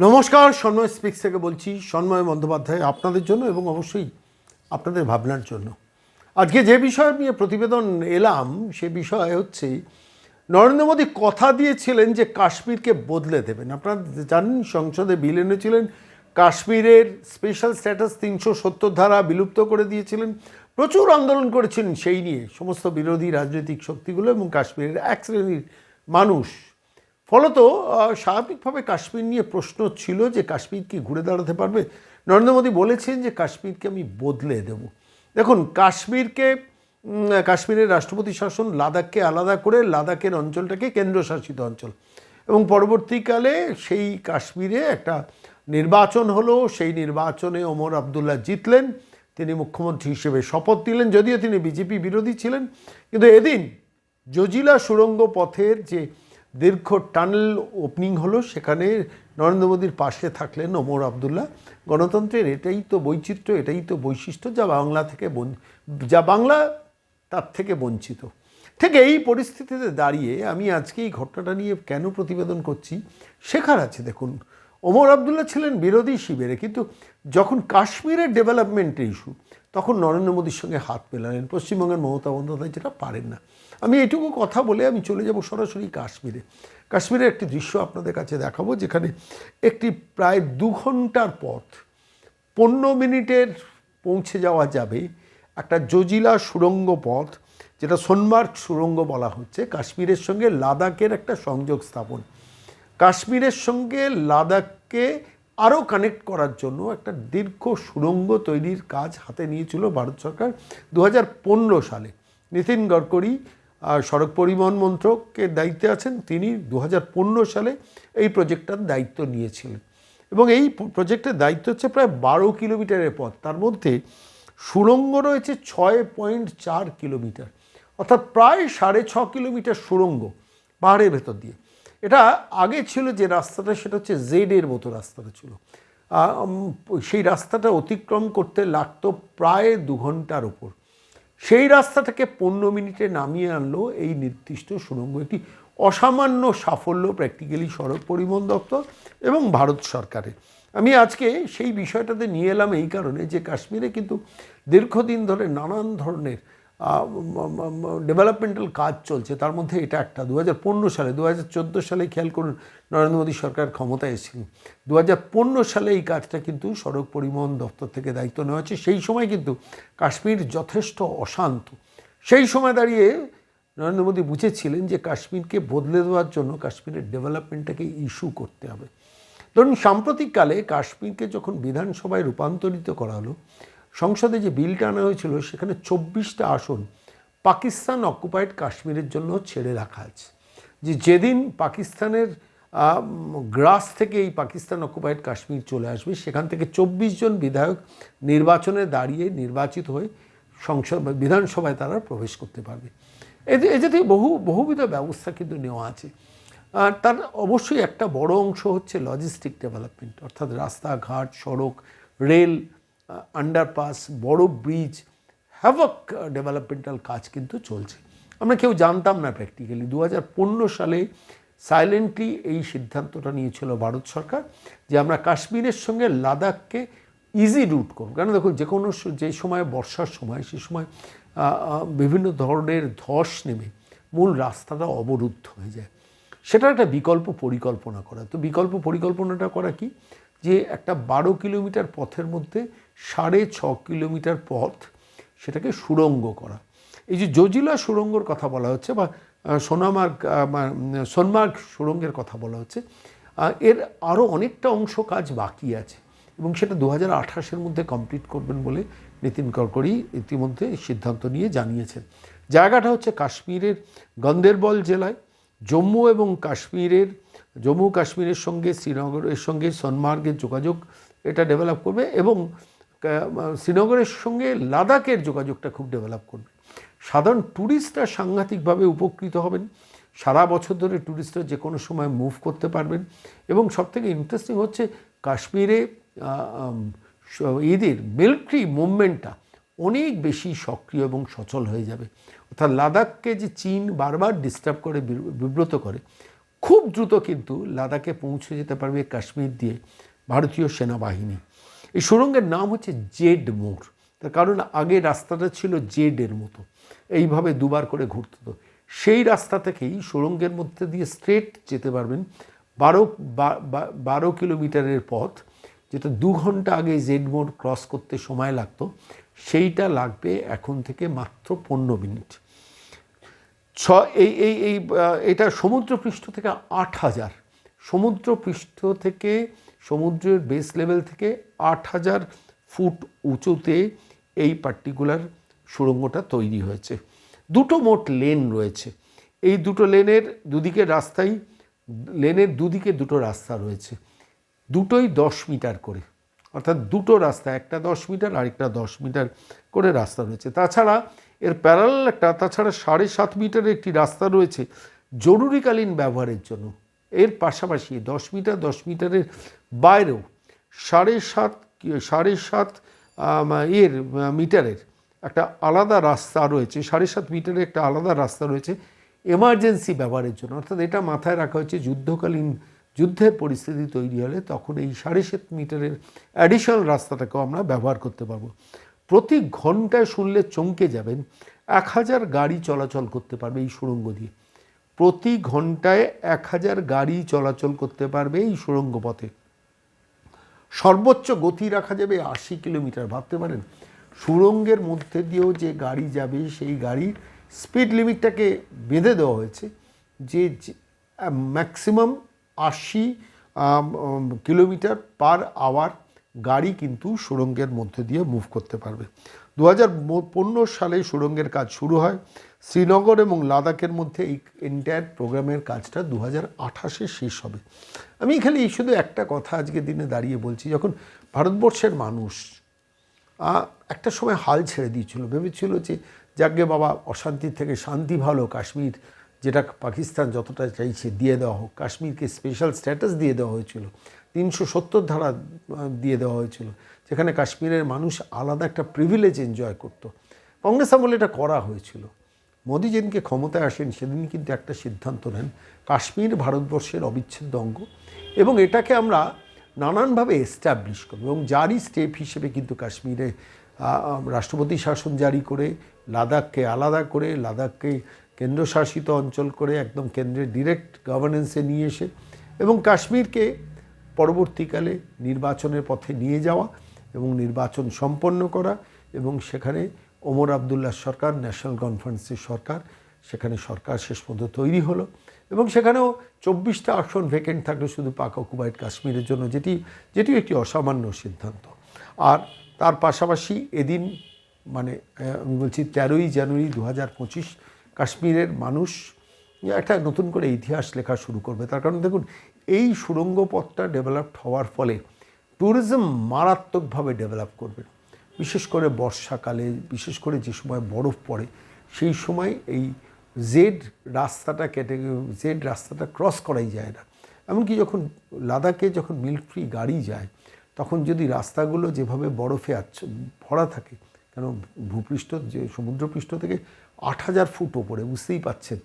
নমস্কার, সন্ময় স্পিক্স থেকে বলছি, সন্ময় বন্দ্যোপাধ্যায় আপনাদের জন্য এবং অবশ্যই আপনাদের ভাবনার জন্য। আজকে যে বিষয় নিয়ে প্রতিবেদন এলাম, সে বিষয় হচ্ছে, নরেন্দ্র মোদী কথা দিয়েছিলেন যে কাশ্মীরকে বদলে দেবেন। আপনারা জানেন, সংসদে বিল এনেছিলেন, কাশ্মীরের স্পেশাল স্ট্যাটাস তিনশো সত্তর ধারা বিলুপ্ত করে দিয়েছিলেন। প্রচুর আন্দোলন করেছিলেন সেই নিয়ে, সমস্ত বিরোধী রাজনৈতিক শক্তিগুলো এবং কাশ্মীরের এক শ্রেণির মানুষ। ফলত স্বাভাবিকভাবে কাশ্মীর নিয়ে প্রশ্ন ছিল যে কাশ্মীর কি ঘুরে দাঁড়াতে পারবে। নরেন্দ্র মোদী বলেছেন যে কাশ্মীরকে আমি বদলে দেব। দেখুন, কাশ্মীরকে কাশ্মীরের রাষ্ট্রপতি শাসন লাদাখকে আলাদা করে লাদাখের অঞ্চলটাকে কেন্দ্রশাসিত অঞ্চল। এবং পরবর্তীকালে সেই কাশ্মীরে একটা নির্বাচন হলো, সেই নির্বাচনে ওমর আবদুল্লাহ জিতলেন, তিনি মুখ্যমন্ত্রী হিসেবে শপথ নিলেন যদিও তিনি বিজেপি বিরোধী ছিলেন। কিন্তু এদিন জজিলা সুড়ঙ্গ পথের যে দীর্ঘ টানেল ওপেনিং হলো, সেখানে নরেন্দ্র মোদীর পাশে থাকলেন ওমর আবদুল্লাহ। গণতন্ত্রের এটাই তো বৈচিত্র্য, এটাই তো বৈশিষ্ট্য যা বাংলা থেকে যা বাংলা তার থেকে বঞ্চিত। ঠিক এই পরিস্থিতিতে দাঁড়িয়ে আমি আজকে এই ঘটনাটা নিয়ে কেন প্রতিবেদন করছি, শেখার আছে। দেখুন ওমর আবদুল্লাহ ছিলেন বিরোধী শিবিরে, কিন্তু যখন কাশ্মীরের ডেভেলপমেন্টের ইস্যু তখন নরেন্দ্র মোদীর সঙ্গে হাত মেলালেন। পশ্চিমবঙ্গের মমতা বন্দ্যোপাধ্যায় যেটা পারেন না। আমি এটুকু কথা বলে আমি চলে যাব সরাসরি কাশ্মীরে। কাশ্মীরের একটি দৃশ্য আপনাদের কাছে দেখাবো, যেখানে একটি প্রায় দু ঘণ্টার পথ, পনেরো মিনিটের পৌঁছে যাওয়া যাবে একটা জজিলা সুড়ঙ্গ পথ, যেটা সোনমার্গ সুড়ঙ্গ বলা হচ্ছে, কাশ্মীরের সঙ্গে লাদাখের একটা সংযোগ স্থাপন। কাশ্মীরের সঙ্গে লাদাখকে আরও কানেক্ট করার জন্য একটা দীর্ঘ সুড়ঙ্গ তৈরির কাজ হাতে নিয়েছিল ভারত সরকার দু হাজার পনেরো সালে। নীতিন গডকরি সড়ক পরিবহন মন্ত্রকের দায়িত্বে আছেন, তিনি দু হাজার পনেরো সালে এই প্রজেক্টটার দায়িত্ব নিয়েছিলেন। এবং এই প্রজেক্টের দায়িত্ব হচ্ছে প্রায় বারো কিলোমিটারের পথ। তার মধ্যে সুড়ঙ্গ রয়েছে ছয় পয়েন্ট চার কিলোমিটার। অর্থাৎ প্রায় সাড়ে ছ কিলোমিটার সুড়ঙ্গ পাহাড়ের ভেতর দিয়ে। এটা আগে ছিল যে রাস্তাটা, সেটা হচ্ছে জেডের মতো রাস্তাটা ছিল। সেই রাস্তাটা অতিক্রম করতে লাগতো প্রায় দু ঘণ্টার ওপর। সেই রাস্তাটাকে পনেরো মিনিটে নামিয়ে আনলো এই নির্দিষ্ট সুড়ঙ্গ একটি অসামান্য সাফল্য প্র্যাকটিক্যালি সড়ক পরিবহন দপ্তর এবং ভারত সরকারের আমি আজকে সেই বিষয়টাতে নিয়ে এলাম এই কারণে যে কাশ্মীরে কিন্তু দীর্ঘদিন ধরে নানান ধরনের ডেভেলপমেন্টাল কাজ চলছে, তার মধ্যে এটা একটা। দু হাজার পনেরো সালে দু হাজার চোদ্দ সালে খেয়াল করুন, নরেন্দ্র মোদী সরকার ক্ষমতায় এসেছিলেন দু সালে এই কাজটা কিন্তু সড়ক পরিবহন দপ্তর থেকে দায়িত্ব নেওয়া হচ্ছে সেই সময় কিন্তু কাশ্মীর যথেষ্ট অশান্ত। সেই সময় দাঁড়িয়ে নরেন্দ্র মোদী বুঝেছিলেন যে কাশ্মীরকে বদলে দেওয়ার জন্য কাশ্মীরের ডেভেলপমেন্টটাকে ইস্যু করতে হবে। ধরুন, সাম্প্রতিককালে কাশ্মীরকে যখন বিধানসভায় রূপান্তরিত করা হলো সংসদে যে বিলটা আনা হয়েছিল, সেখানে চব্বিশটা আসন পাকিস্তান অকুপাইড কাশ্মীরের জন্য ছেড়ে রাখা আছে। যে যেদিন পাকিস্তানের গ্রাস থেকে এই পাকিস্তান অকুপাইড কাশ্মীর চলে আসবে, সেখান থেকে চব্বিশ জন বিধায়ক নির্বাচনে দাঁড়িয়ে নির্বাচিত হয়ে সংসদ, বিধানসভায় তারা প্রবেশ করতে পারবে। এতে এ বহু, বহুবিধ ব্যবস্থা কিন্তু নেওয়া আছে। আর তার অবশ্যই একটা বড় অংশ হচ্ছে লজিস্টিক ডেভেলপমেন্ট অর্থাৎ রাস্তাঘাট, সড়ক রেল আন্ডারপাস বড় ব্রিজ হ্যাভক ডেভেলপমেন্টাল কাজ কিন্তু চলছে। আমরা কেউ জানতাম না প্র্যাকটিক্যালি দু হাজার পনেরো সালে সাইলেন্টলি এই সিদ্ধান্তটা নিয়েছিল ভারত সরকার যে আমরা কাশ্মীরের সঙ্গে লাদাখকে ইজি রুট করব। কেন দেখুন, যে কোনো যে সময় বর্ষার সময়, সে সময় বিভিন্ন ধরনের ধস নেমে মূল রাস্তাটা অবরুদ্ধ হয়ে যায়। সেটা একটা বিকল্প পরিকল্পনা করা। তো বিকল্প পরিকল্পনাটা করা কি? যে একটা বারো কিলোমিটার পথের মধ্যে সাড়ে ছ কিলোমিটার পথ সেটাকে সুড়ঙ্গ করা। এই যে জজিলা সুড়ঙ্গর কথা বলা হচ্ছে বা সোনামার্গ সোনমার্গ সুড়ঙ্গের কথা বলা হচ্ছে এর আরও অনেকটা অংশ কাজ বাকি আছে এবং সেটা দু হাজার মধ্যে কমপ্লিট করবেন বলে নীতিন গডকরি ইতিমধ্যে সিদ্ধান্ত নিয়ে জানিয়েছেন। জায়গাটা হচ্ছে কাশ্মীরের গন্দেরবল জেলায়। জম্মু এবং কাশ্মীরের, জম্মু কাশ্মীরের সঙ্গে শ্রীনগরের সঙ্গে সোনমার্গের যোগাযোগ এটা ডেভেলপ করবে এবং শ্রীনগরের সঙ্গে লাদাখের যোগাযোগটা খুব ডেভেলপ করবে। সাধারণ ট্যুরিস্টরা সাংঘাতিকভাবে উপকৃত হবেন। সারা বছর ধরে ট্যুরিস্টরা যে কোনো সময় মুভ করতে পারবেন। এবং সবথেকে ইন্টারেস্টিং হচ্ছে কাশ্মীরে এদের মিলিটারি মুভমেন্টটা অনেক বেশি সক্রিয় এবং সচল হয়ে যাবে। অর্থাৎ লাদাখকে যে চীন বারবার ডিস্টার্ব করে বিব্রত করে, খুব দ্রুত কিন্তু লাদাখে পৌঁছে যেতে পারবে কাশ্মীর দিয়ে ভারতীয় সেনাবাহিনী। এই সুরঙ্গের নাম হচ্ছে জেড মোড়। তার কারণ আগে রাস্তাটা ছিল জেডের মতো। এইভাবে দুবার করে ঘুরতে। হতো সেই রাস্তা থেকেই সুরঙ্গের মধ্যে দিয়ে স্ট্রেট যেতে পারবেন বারো বারো কিলোমিটারের পথ, যেটা দু ঘণ্টা আগে জেড মোড় ক্রস করতে সময় লাগতো। সেইটা লাগবে এখন থেকে মাত্র পনেরো মিনিট। ছ, এই এই এই এটা সমুদ্রপৃষ্ঠ থেকে আট হাজার। সমুদ্রপৃষ্ঠ থেকে সমুদ্রের বেস লেভেল থেকে আট হাজার ফুট উঁচুতে এই পার্টিকুলার সুড়ঙ্গটা তৈরি হয়েছে। দুটো মোট লেন রয়েছে। এই দুটো লেনের দুদিকে রাস্তাই লেনের দুদিকে দুটো রাস্তা রয়েছে। দুটোই দশ মিটার করে। অর্থাৎ দুটো রাস্তা, একটা দশ মিটার, আরেকটা দশ মিটার করে রাস্তা রয়েছে। তাছাড়া এর প্যারালাল একটা তাছাড়া সাড়ে সাত মিটারের একটি রাস্তা রয়েছে জরুরিকালীন ব্যবহারের জন্য। এর পাশাপাশি দশ মিটার, দশ মিটারের বাইরেও সাড়ে সাত সাড়ে সাত এর মিটারের একটা আলাদা রাস্তা রয়েছে, সাড়ে সাত মিটারের একটা আলাদা রাস্তা রয়েছে এমার্জেন্সি ব্যবহারের জন্য। অর্থাৎ এটা মাথায় রাখা হয়েছে যুদ্ধকালীন, যুদ্ধের পরিস্থিতি তৈরি হলে তখন এই সাড়ে সাত মিটারের অ্যাডিশনাল রাস্তাটাকেও আমরা ব্যবহার করতে পারব। প্রতি ঘন্টায় শুনলে চমকে যাবেন, এক হাজার গাড়ি চলাচল করতে পারবে এই সুড়ঙ্গ দিয়ে। প্রতি ঘন্টায় এক হাজার গাড়ি চলাচল করতে পারবে এই সুড়ঙ্গ পথে সর্বোচ্চ গতি রাখা যাবে আশি কিলোমিটার। ভাবতে পারেন, সুড়ঙ্গের মধ্যে দিয়েও যে গাড়ি যাবে, সেই গাড়ির স্পিড লিমিটটাকে বেঁধে দেওয়া হয়েছে, যে ম্যাক্সিমাম আশি কিলোমিটার পার আওয়ার গাড়ি কিন্তু সুড়ঙ্গের মধ্যে দিয়ে মুভ করতে পারবে। দু হাজার পনেরো সালে সুড়ঙ্গের কাজ শুরু হয়। শ্রীনগর এবং লাদাখের মধ্যে এই এন্টায়ার প্রোগ্রামের কাজটা দু হাজার শেষ হবে। আমি এখানে এই শুধু একটা কথা আজকে দিনে দাঁড়িয়ে বলছি, যখন ভারতবর্ষের মানুষ একটা সময় হাল ছেড়ে দিয়েছিল, ভেবেছিল যে, যাকে বাবা অশান্তি থেকে শান্তি ভালো, কাশ্মীর যেটা পাকিস্তান যতটা চাইছে দিয়ে দেওয়া হোক, কাশ্মীরকে স্পেশাল স্ট্যাটাস দিয়ে দেওয়া হয়েছিল, তিনশো সত্তর ধারা দিয়ে দেওয়া হয়েছিল। যেখানে কাশ্মীরের মানুষ আলাদা একটা প্রিভিলেজ এনজয় করতো। কংগ্রেস আমলে এটা করা হয়েছিল। মোদী যেদিনকে ক্ষমতায় আসেন সেদিন কিন্তু একটা সিদ্ধান্ত নেন, কাশ্মীর ভারতবর্ষের অবিচ্ছেদ্য অঙ্গ। এবং এটাকে আমরা নানানভাবে এস্টাবলিশ করব এবং যারই স্টেপ হিসেবে কিন্তু কাশ্মীরে রাষ্ট্রপতি শাসন জারি করে, লাদাখকে আলাদা করে, লাদাখকে কেন্দ্রশাসিত অঞ্চল করে একদম কেন্দ্রের ডিরেক্ট গভর্নেন্সে নিয়ে এসে এবং কাশ্মীরকে পরবর্তীকালে নির্বাচনের পথে নিয়ে যাওয়া। এবং নির্বাচন সম্পন্ন করা এবং সেখানে ওমর আবদুল্লাহ সরকার, ন্যাশনাল কনফারেন্সের সরকার, সেখানে সরকার শেষ পর্যন্ত তৈরি হলো এবং সেখানেও চব্বিশটা আসন ভেকেন্ট থাকল শুধু পাক অকুপাইড কাশ্মীরের জন্য, যেটি যেটি একটি অসামান্য সিদ্ধান্ত। আর তার পাশাপাশি এদিন মানে আমি বলছি তেরোই জানুয়ারি দু পঁচিশ কাশ্মীরের মানুষ একটা নতুন করে ইতিহাস লেখা শুরু করবে। তার কারণ দেখুন, এই সুড়ঙ্গ পথটা ডেভেলপড হওয়ার ফলে ট্যুরিজম মারাত্মকভাবে ডেভেলপ করবে। বিশেষ করে বর্ষাকালে, বিশেষ করে যে সময় বরফ পড়ে, সেই সময় এই জেড রাস্তাটা কেটে জেড রাস্তাটা ক্রস করাই যায় না। এমনকি যখন লাদাখে যখন মিলিটারি গাড়ি যায়, তখন যদি রাস্তাগুলো যেভাবে বরফে আচ্ছ, ভরা থাকে, কেন ভূপৃষ্ঠ যে সমুদ্রপৃষ্ঠ থেকে আট হাজার ফুট ওপরে, বুঝতেই পাচ্ছেন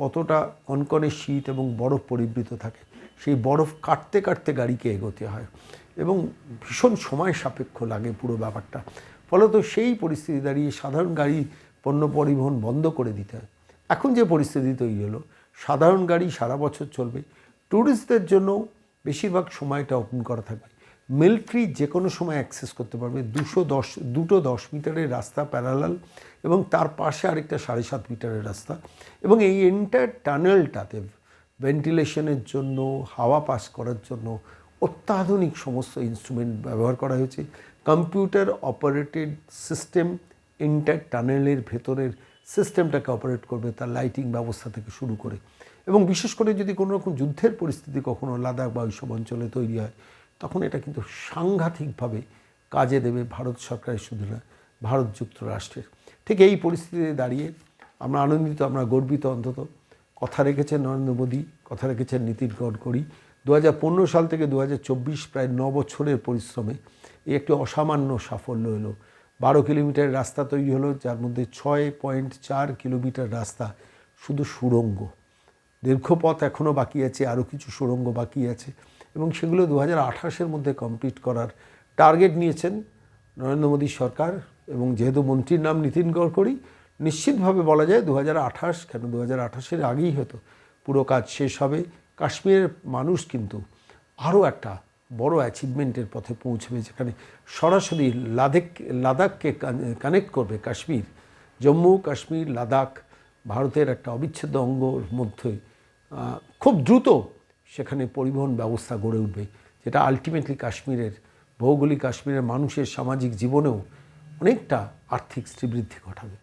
কতটা কনকনে শীত এবং বরফ পরিবৃত থাকে। সেই বরফ কাটতে কাটতে গাড়িকে এগোতে হয়। এবং ভীষণ সময় সাপেক্ষ লাগে পুরো ব্যাপারটা। ফলত সেই পরিস্থিতি দাঁড়িয়ে সাধারণ গাড়ি পণ্য পরিবহন বন্ধ করে দিতে হয়। এখন যে পরিস্থিতি তৈরি হলো, সাধারণ গাড়ি সারা বছর চলবে। ট্যুরিস্টদের জন্য বেশিরভাগ সময়টা ওপেন করা থাকবে। মিলিটারি যে কোনো সময় অ্যাক্সেস করতে পারবে। দুশো দশ, দুটো দশ মিটারের রাস্তা প্যারালাল এবং তার পাশে আরেকটা সাড়ে সাত মিটারের রাস্তা এবং এই এন্টায়ার টানেলটাতে ভেন্টিলেশনের জন্য, হাওয়া পাস করার জন্য অত্যাধুনিক সমস্ত ইনস্ট্রুমেন্ট ব্যবহার করা হয়েছে। কম্পিউটার অপারেটেড সিস্টেম ইন্টার টানেলের ভেতরের সিস্টেমটাকে অপারেট করবে তার লাইটিং ব্যবস্থা থেকে শুরু করে। এবং বিশেষ করে যদি কোনো রকম যুদ্ধের পরিস্থিতি কখনো লাদাখ বা ওইসব অঞ্চলে তৈরি হয়, তখন এটা কিন্তু সাংঘাতিকভাবে কাজে দেবে ভারত সরকারের শুধু না, ভারত যুক্তরাষ্ট্রের। ঠিক এই পরিস্থিতিতে দাঁড়িয়ে আমরা আনন্দিত, আমরা গর্বিত অন্তত। কথা রেখেছেন নরেন্দ্র মোদী, কথা রেখেছেন নীতিন গডকরি দু হাজার পনেরো সাল থেকে দু হাজার চব্বিশ প্রায় ন বছরের পরিশ্রমে এই একটি অসামান্য সাফল্য এলো। বারো কিলোমিটার রাস্তা তৈরি হলো, যার মধ্যে ছয় পয়েন্ট চার কিলোমিটার রাস্তা শুধু সুড়ঙ্গ। দীর্ঘ পথ এখনও বাকি আছে, আরও কিছু সুড়ঙ্গ বাকি আছে এবং সেগুলো দু হাজার মধ্যে কমপ্লিট করার টার্গেট নিয়েছেন নরেন্দ্র মোদী সরকার এবং যেহেতু মন্ত্রীর নাম নীতিন গডকরি, নিশ্চিতভাবে বলা যায় দু হাজার আঠাশ কেন দু হাজার আঠাশের আগেই হয়তো পুরো কাজ শেষ হবে। কাশ্মীরের মানুষ কিন্তু আরও একটা বড় অ্যাচিভমেন্টের পথে পৌঁছবে, যেখানে সরাসরি লাদাখ লাদাখকে কানেক্ট করবে কাশ্মীর। জম্মু, কাশ্মীর, লাদাখ ভারতের একটা অবিচ্ছেদ্য অঙ্গর মধ্যে খুব দ্রুত সেখানে পরিবহন ব্যবস্থা গড়ে উঠবে, যেটা আলটিমেটলি কাশ্মীরের, ভৌগোলিক কাশ্মীরের মানুষের সামাজিক জীবনেও অনেকটা আর্থিক শ্রীবৃদ্ধি ঘটাবে।